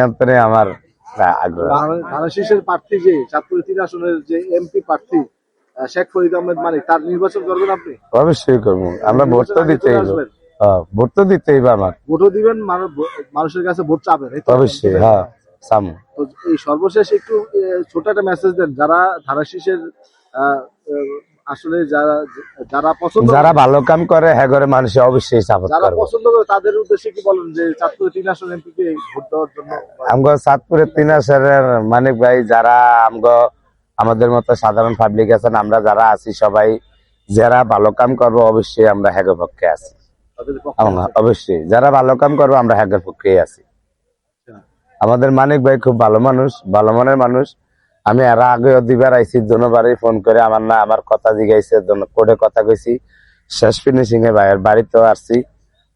অন্তরে আমার আগ্রহ। প্রার্থী যে চাঁদপুর তিন আসনের যে এমপি প্রার্থী শেখ ফরিদ আহমেদ মানিক তার নির্বাচন করবেন আপনি? অবশ্যই করব। আমরা ভোট তো দিতেই হইব। হ্যাঁ, ভোট তো দিতেই আমার। ভোটও দিবেন মানুষের কাছে ভোট চাবেন অবশ্যই হ্যাঁ সামু তো এই সর্বশেষ একটু ছোট একটা মেসেজ দেন যারা আহ, আসলে যারা যারা পছন্দ যারা ভালো কাম করে হ্যাঁ করে মানুষে অবশ্যই সাপোর্ট যারা পছন্দ করে তাদের উদ্দেশ্যে কি বলেন যে চাঁদপুর তিন আসন এমপি কে ভোট দেওয়ার জন্য আমগো সাতপুরের তিন আসরের মানিক ভাই যারা আমগো আমাদের মতো সাধারণ পাবলিক আছেন আমরা যারা আছি সবাই যারা ভালো কাম করব অবশ্যই আমরা হ্যাগের পক্ষে আছি। অবশ্যই। যারা ভালো কাম করব আমরা হ্যাগের পক্ষেই আছি। আমাদের মানিক ভাই খুব ভালো মানুষ ভালো মনের মানুষ। আমি আর আগে দিবার আইছি দুবারই ফোন করে আমার না, আমার কথা জিগাইছে কোর্টে কথা কইছি। শেষ ফিনিশিং এ ভাইয়ের বাড়িতেও আসছি।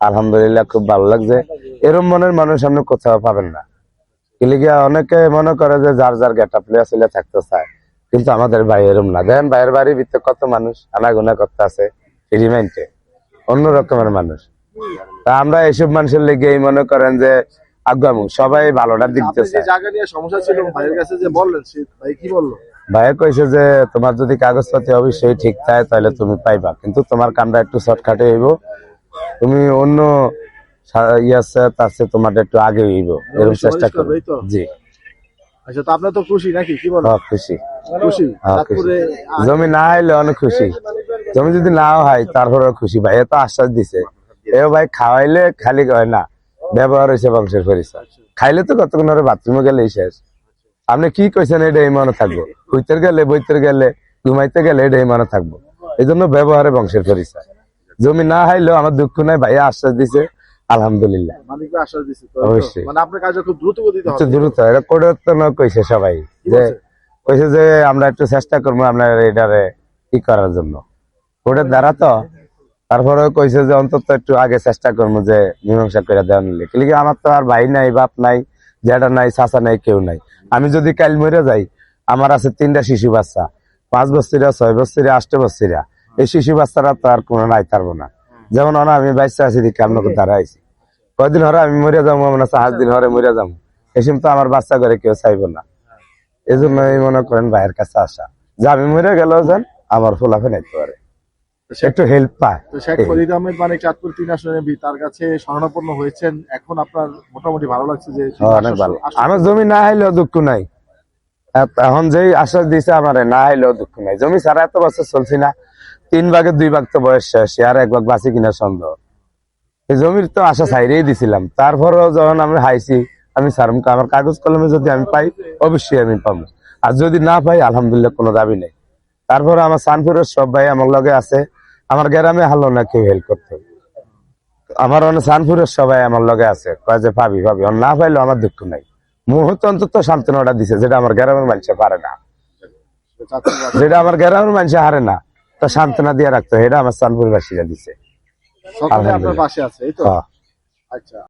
আলহামদুলিল্লাহ খুব ভালো লাগছে। এরম মনের মানুষ আপনি কোথাও পাবেন না। কিলিগিয়া অনেকে মনে করে যে যার যার গেটা প্লেয়ার ছেলে থাকতে চায়। কিন্তু আমাদের ভাই এরম না। দেখেন ভাইয়ের বাড়ির ভিতরে কত মানুষ, আনাগুনা করতে আছে রিমাইন্ডে অন্য রকমের মানুষ। তা আমরা এইসব মানুষের লেগে মনে করেন যে আগামু সবাই ভালোটার দিক আপনি যে জায়গা নিয়ে সমস্যা ছিল ভাইয়ের কাছে যে বললেন সে ভাই কি বলল? ভাইয়া কইছে যে তোমার যদি কাগজপাতি অবশ্যই ঠিক থাকে তাহলে তুমি পাইবা। কিন্তু তোমার কামটা একটু শর্টকাটে হইব। তুমি অন্য ইয়াছে তার চেয়ে একটু আগে হইব। এরকম চেষ্টা করবে? জি। আচ্ছা তো আপনার তো খুশি নাকি? কি বলেন? হ্যাঁ, খুশি। খুশি? হ্যাঁ। জমি না হইলে অনেক খুশি। জমি যদি নাও হয় তারপরেও খুশি। ভাই এত আশ্বাস দিছে। এ ভাই খাওয়াইলে খালি হয় না। ব্যবহার হয়েছে বংশের পরিচয়। খাইলে তো কতক্ষণ ধরে বাথরুমে গেলেই শেষ। আপনি কি কইছেন এটা এই মনে থাকব? হইতে গেলে বইতে গেলে ঘুমাইতে গেলে এটা এই মনে থাকব। এই জন্য ব্যবহারে বংশের পরিচয়। জমি না হাইলেও আমার দুঃখ নাই ভাইয়া আশ্বাস দিছে আলহামদুলিল্লাহ। মানিক ভাই আশ্বাস দিচ্ছে তো, এই তো? অবশ্যই। আপনার কাজে দ্রুত গতিতে একটু হবে দ্রুত এটা করে কইছে সবাই। যে বলছে? কইছে যে আমরা একটু চেষ্টা করব আপনার এটারে ই করার জন্য। কোর্টের দ্বারা তো তারপরে কইছে যে অন্তত একটু আগে চেষ্টা করব যে মীমাংসা করে দেওয়া নিলে। কিন্তু আমার তো আর ভাই নাই, বাপ নাই, জেঠা নাই, চাচা নাই, কেউ নাই। আমি যদি কাল মরে যাই, আমার আছে তিনটা শিশু বাচ্চা, পাঁচ বছরিয়া, ছয় বছরিয়া, আষ্ট বছরিয়া। এই শিশু বাচ্চারা তো আর কোনো নাই পারব না। যেমন ওনা আমি বাচ্চা আছি, দেখি আপনাকে দ্বারা আইছি কয়দিন হরে আমি মরে যাব, মনে হচ্ছে আট দিন হরে মরে যাব। এসম তো আমার বাচ্চা করে কেউ চাইব না। এই জন্য মনে করেন ভাইয়ের কাছে আসা। যে আমি মরে গেলেও যান আমার ফোলাফে নাইতে পারে। একটু হেল্প পায়। তো শেখ ফরিদ আহমেদ মানে চাঁদপুর তিন আসন তার কাছে শরণাপন্ন হয়েছেন। এখন আপনার মোটামুটি ভালো লাগছে যে হ্যাঁ, অনেক ভালো। আমার জমি না হাইলেও দুঃখ নাই। এখন যেই আশ্বাস দিছে আমারে না হাইলেও দুঃখ নাই। জমি ছাড়া এত বছর চলছি না। তিন ভাগের দুই ভাগ তো বয়স শেষ আর এক ভাগ বাঁচি কিনা সন্দেহ। এই জমির তো আশা ছাইরেই দিছিলাম। তারপরেও যখন আমি হাইছি আমি সারম আমার কাগজ কলমে যদি আমি পাই অবশ্যই আমি পাবো। আর যদি না পাই আলহামদুলিল্লাহ কোনো দাবি নেই। তারপরে আমার সানপুরের সব ভাই আমার লগে আছে। আমার গ্রামে হালো না কেউ হেল্প করতে। আমার অনেক সানপুরের সবাই আমার লগে আছে কয় যে পাবি পাবি না পাইলেও আমার দুঃখ নাই। মুহূর্ত অন্তত সান্ত্বনাটা দিছে যেটা আমার গ্রামের মানুষে পারে না। যেটা আমার গ্রামের মানুষে হারে না তো সান্ত্বনা দিয়ে রাখতো এটা আমার সানপুরবাসীরা দিছে। আলহামদুলিল্লাহ। পাশে আছে এই তো? হ্যাঁ। আচ্ছা।